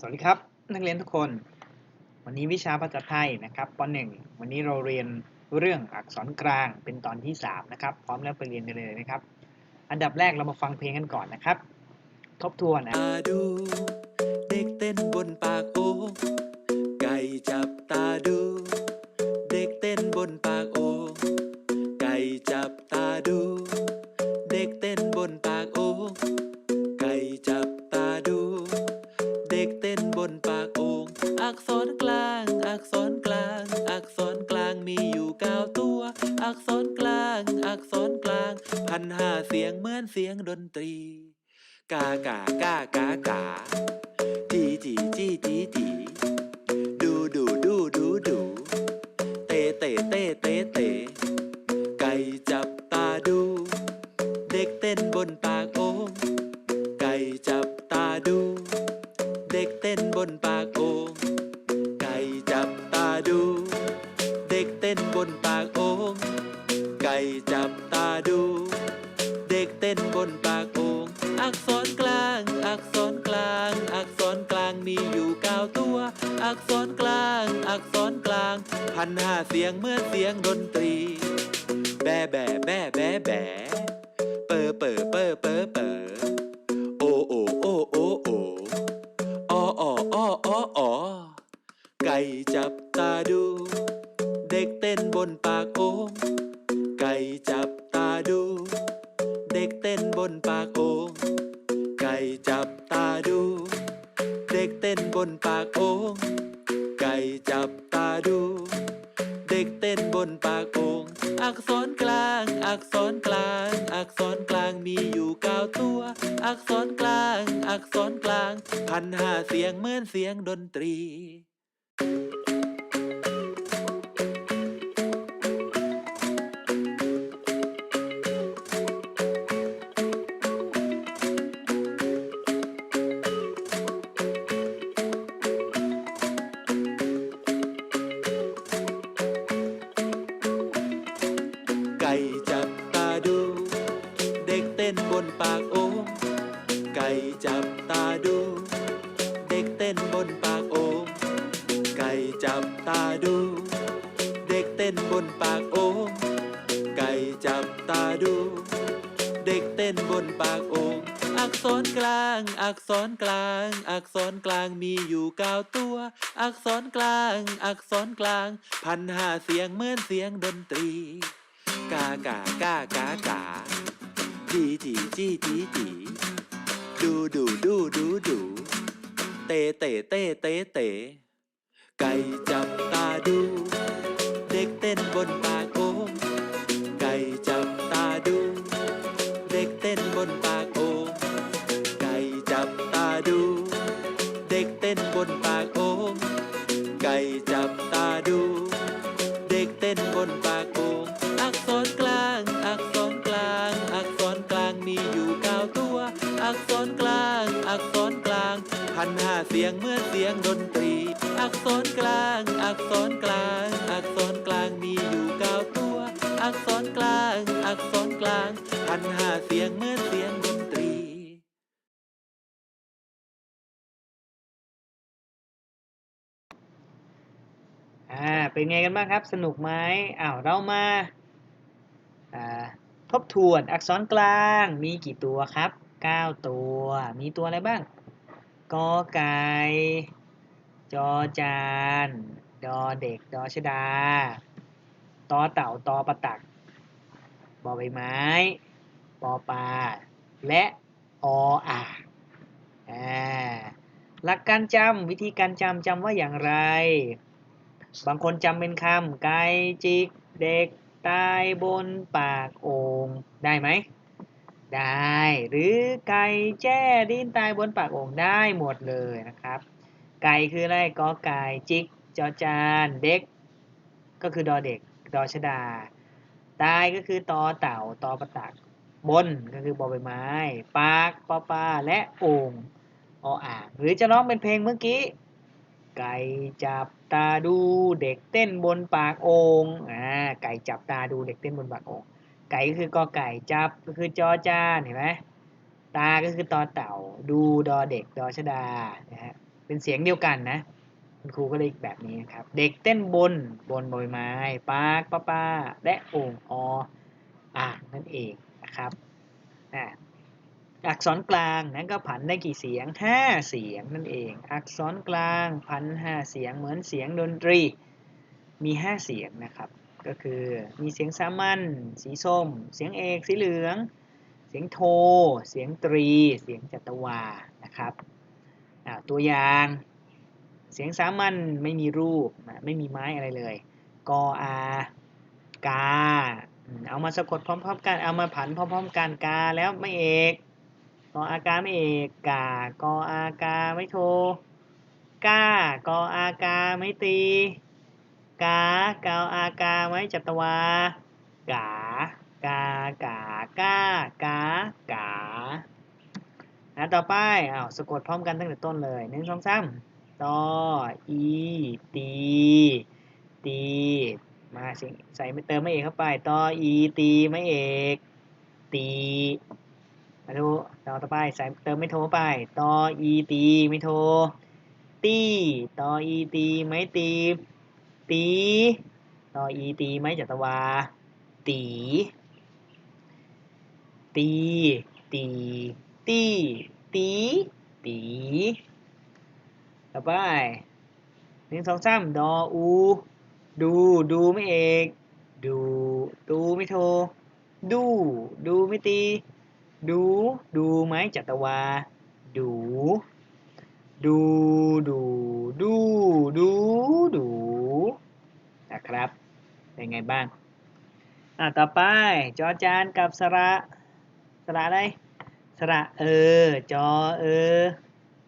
สวัสดีครับ นักเรียนทุกคน วันนี้วิชาภาษาไทยนะครับป .1 วันนี้เราเรียนเรื่องอักษรกลางเป็นตอนที่ 3 นะครับ พร้อมแล้วไปเรียนกันเลยนะครับ อันดับแรกเรามาฟังเพลงกันก่อนนะครับ ทบทวนนะดูเด็กเต้นบนปากโอไก่จับตาดู เด็กเต้นบนปากโอ จับตาดู เด็กเต้นบนปากโอ่งอักษรกลาง อักษรกลาง อักษรกลางมีอยู่เก้าตัว อักษรกลาง อักษรกลาง พันห้าเสียงเหมื่อนเสียงดนตรี แบแบแบแบแบเปอเปอเปอเปอเปอโอโอโอโอโอออออออาง อักษรกลาง อักษรกลางมีอยู่เก้าตัว อักษรกลาง อักษรกลาง พันห้าเสียงเหมือนเสียงดนตรี นบนปากโอ่งไก่จับตาดู เด็กเต้นบนปากโอ่งไก่จับตาดู เด็กเต้นบนปากโอ่งไก่จับตาดู เด็กเต้นบนปากโอ่งอักษรกลาง อักษรกลาง อักษรกลางมีอยู่เก้าตัว อักษรกลาง อักษรกลาง พันห้าเสียงเหมือนเสียงดนตรี กากากากากา จีจีจีจีจีดูดูดูดูดูเตเตเตเตเตไก่จับตาดู สียงเหมื่อนเสียงดนตรี อักษรกลาง อักษรกลาง อักษรกลางมีอยู่เก้าตัว อักษรกลาง อักษรกลางพันห้าเสียงเหมื่อนเสียงดนตรีอ่าเป็นไงกันบ้างครับสนุกไหมอ้าวเรามาอ่าทบทวนอักษรกลางมีกี่ตัวครับ 9 ตัว มีตัวอะไรบ้าง กอไก่จอจานดอเด็กดอชดาตอเต่าตอประตักบอใบไม้ ปอปลา และออ่างอ่าหลักการจำวิธีการจำจำว่าอย่างไร บางคนจำเป็นคำไก่จิก เด็กตายบนปากโอ่งได้ไหม ได้ หรือไก่แจ้ดิ้นตายบนปากโอ่งได้หมดเลยนะครับ ไก่คืออะไรกอไก่จิกจอจานเด็ก ก็คือดอเด็กดอชดา ตายก็คือตอเต่าตอประตักบนก็คือบอใบไม้ ปากปอปลาและโอ่งออ่าง หรือจะร้องเป็นเพลงเมื่อกี้ ไก่จับตาดูเด็กเต้นบนปากโอ่งอ่าไก่จับตาดูเด็กเต้นบนปากโอ่ง ไก่ก็คือกอไก่จับก็คือจอจานเห็นไหมตาก็คือตอเต่า ดูดอเด็กดอชดานะฮะเป็นเสียงเดียวกันนะคุณครูก็เลยแบบนี้นะครับ เด็กเต้นบนบนใบไม้ปากป้าป้าและโอ่งออ่างนั่นเองนะครับอ่าอักษรกลางนั้นก็ผันได้กี่เสียง 5 เสียงนั่นเอง อักษรกลางพันห้าเสียงเหมือนเสียงดนตรีมี 5 เสียงนะครับ ก็คือมีเสียงสามัญสีส้ม เสียงเอกสีเหลือง เสียงโท เสียงตรี เสียงจัตวานะครับตัวอย่าง เสียงสามัญไม่มีรูปไม่มีไม้อะไรเลยกออากาเอามาสะกดพร้อมๆกันเอามาผันพร้อมๆกันกาแล้วไม่เอกกออากาไม่เอกกากออากาไม่โทกากออากาไม่ตี กากาอากาไม่จัตวากากากากากากานะต่อไปอ้าวสะกดพร้อมกันตั้งแต่ต้นเลยหนึ่งสองสามตออีตีตีมาสิใส่ไม่เติมไม่เอกเข้าไปตออีตีไม่เอกตีมาดูต่อต่อไปใส่เติมไม่โทรไปตออีตีไม่โทรตีตออีตีไม่ตี ตีตออีตีไม่จัตวา ตี ตี ตี ตี ตี ตี ต่อไปหนึ่งสองสามดออู ดู ดูไม่เอก ดู ดูไม่โท ดู ดูไม่ตี ดู ดูไหมจัตวา ดู ดู ดู ดู ดู ดู นะครับ เป็นไงบ้าง อะต่อไป จอจานกับสระสระอะไรสระเออ จอเออ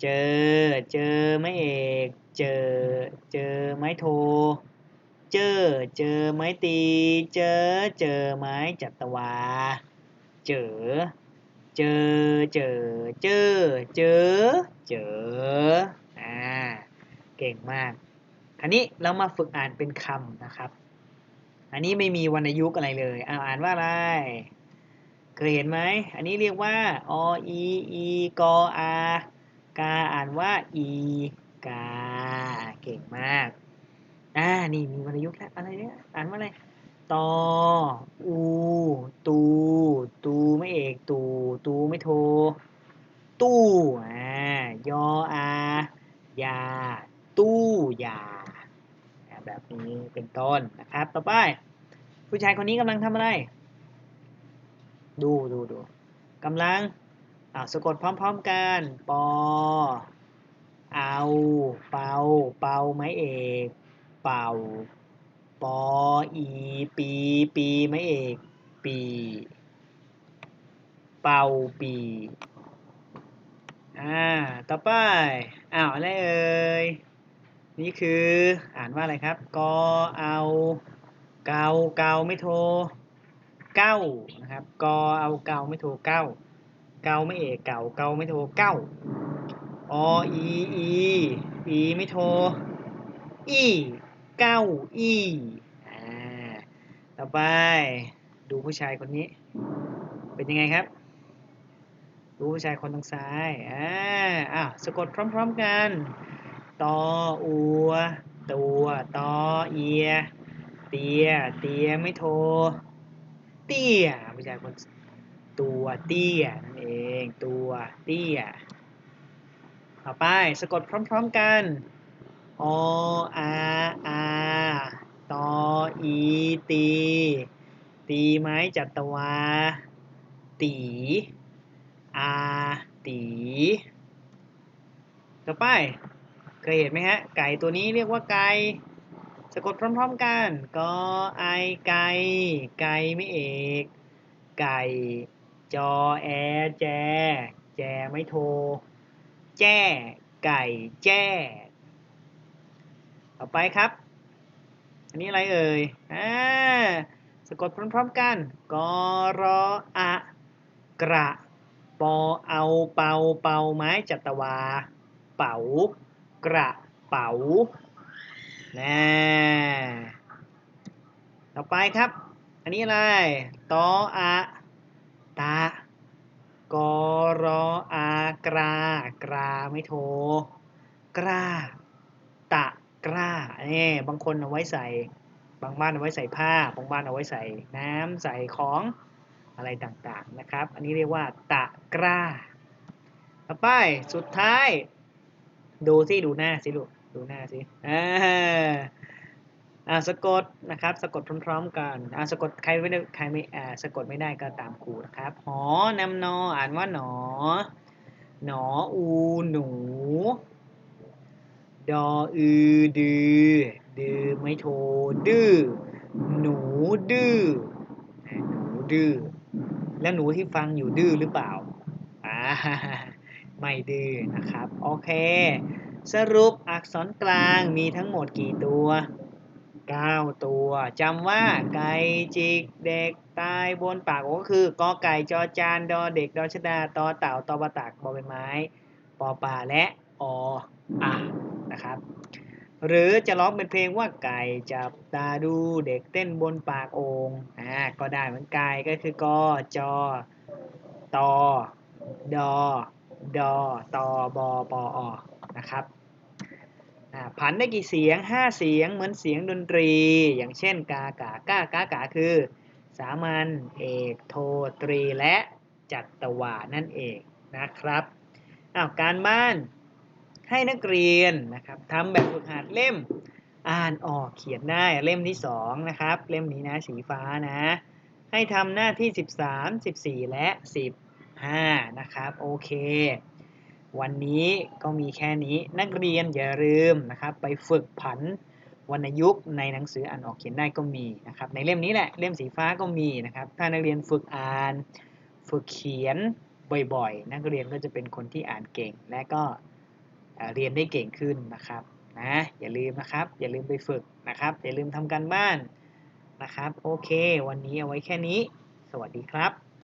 เจอ เจอไม่เอก เจอ เจอไม้โท เจอ เจอไม้ตี เจอ เจอไม้จัตวา เจอ เจอ เจอ เจอ เจอ เจอ อ่า เก่งมาก คราวนี้เรามาฝึกอ่านเป็นคำนะครับ อันนี้ไม่มีวรรณยุกต์อะไรเลยเอาอ่านว่าอะไร เคยเห็นไหม อันนี้เรียกว่า ออีอีกออากาอ่านว่าอีกา เก่งมาก อ่า นี่มีวรรณยุกต์แล้วอะไรเนี่ย อ่านว่าอะไรตออู ตู ตูไม่เอก ตู ตูไม่โท ตู้ อ่า ยออายา ตู้ยา แบบนี้เป็นต้นนะครับ ต่อไป ผู้ชายคนนี้กำลังทำอะไร ดูดูดูกำลังอ่าสะกดพร้อมๆกัน ปอ เอา เป่า เป่าไม้เอก เป่า ปอ อี ปี ปีไม้เอก ปี เป่าปีอ่า ต่อไป อ้าว อะไรเอ่ย นี่คืออ่านว่าอะไรครับ กอเอาเกาเกาไม่โทเก้านะครับ กอเอาเกาไม่โทเก้าเกาไม่เอกเก่าเกาไม่โทเก้าออีอีอีไม่โทอีเก้าอีอ่าต่อไปดูผู้ชายคนนี้ เป็นยังไงครับ ดูผู้ชายคนทางซ้ายอ่าอ้าวสะกดพร้อม ๆกัน ตออัว ตัวตอเอีย เตีย เตียไม่โท เตี้ยผู้ชายคนตัวเตี้ยนั่นเอง ตัวเตี้ย ต่อไปสะกดพร้อม ๆกันออาอาตออีตี ตีไม้จัตวา ตีอาตี ต่อไป เคยเห็นไหมฮะ ไก่ตัวนี้เรียกว่าไก่สะกดพร้อมๆกันกอไอไก่ไก่ไม่เอก ไก่จอแอแจ แจไม่โท แจ้ ไก่แจ้ ต่อไปครับ อันนี้อะไรเอ่ยอ่าสะกดพร้อมๆกันกอรออะกระปอเอาเป่าเป่าไม้จัตวา เป๋า กระเป๋าน่ต่อไปครับ อันนี้อะไรตออะตากรออากรากราไม่โท กร้าตะกร้าเนี่ยบางคนเอาไว้ใส่ บางบ้านเอาไว้ใส่ผ้า บางบ้านเอาไว้ใส่น้ำใส่ของอะไรต่างๆนะครับ อันนี้เรียกว่า ตะกร้าต่อไปสุดท้าย ดูสิดูหน้าสิลูกดูหน้าสิอ่าอ่าสะกดนะครับ สะกดพร้อมๆกันอ่าสะกดใครไม่ได้ใครไม่อ่าสะกดไม่ได้ก็ตามครูนะครับหอนำนออ่านว่าหนอ หนออูหนู ดออือดือดือไม่โทดื้อหนูดื้ออ่หนูดื้อแล้วหนูที่ฟังอยู่ดื้อหรือเปล่าอ่า ไม่ดื้อนะครับ โอเค สรุปอักษรกลางมีทั้งหมดกี่ตัว 9 ตัวจำว่าไก่จิกเด็กตายบนปากก็คือกอไก่จอจานดอเด็กดอชดาตอเต่าตอปตักบอใบไม้ปอปลาและออ่างนะครับ หรือจะร้องเป็นเพลงว่าไก่จับตาดูเด็กเต้นบนปากโอ่งอ่าก็ได้เหมือนไก่ก็คือกอจอตอดอ ดอตอบอปออนะครับผันได้กี่เสียง 5 เสียงเหมือนเสียงดนตรี อย่างเช่น กากาก้ากากาคือ สามัญเอกโทตรีและจัตวานั่นเองนะครับอาการบ้านให้นักเรียนนะครับทำแบบฝึกหัดเล่ม อ่านออกเขียนได้เล่มที่2นะครับ เล่มนี้นะสีฟ้านะ ให้ทำหน้าที่ 13 14 และ 10 15 นะครับโอเค วันนี้ก็มีแค่นี้นักเรียนอย่าลืมนะครับ ไปฝึกผันวรรณยุกต์ในหนังสืออ่านออกเขียนได้ก็มีนะครับ ในเล่มนี้แหละเล่มสีฟ้าก็มีนะครับ ถ้านักเรียนฝึกอ่าน ฝึกเขียนบ่อยๆ นักเรียนก็จะเป็นคนที่อ่านเก่ง และก็เรียนได้เก่งขึ้นนะครับนะอย่าลืมนะครับ อย่าลืมไปฝึกนะครับ อย่าลืมทำการบ้านนะครับ โอเค วันนี้เอาไว้แค่นี้ สวัสดีครับ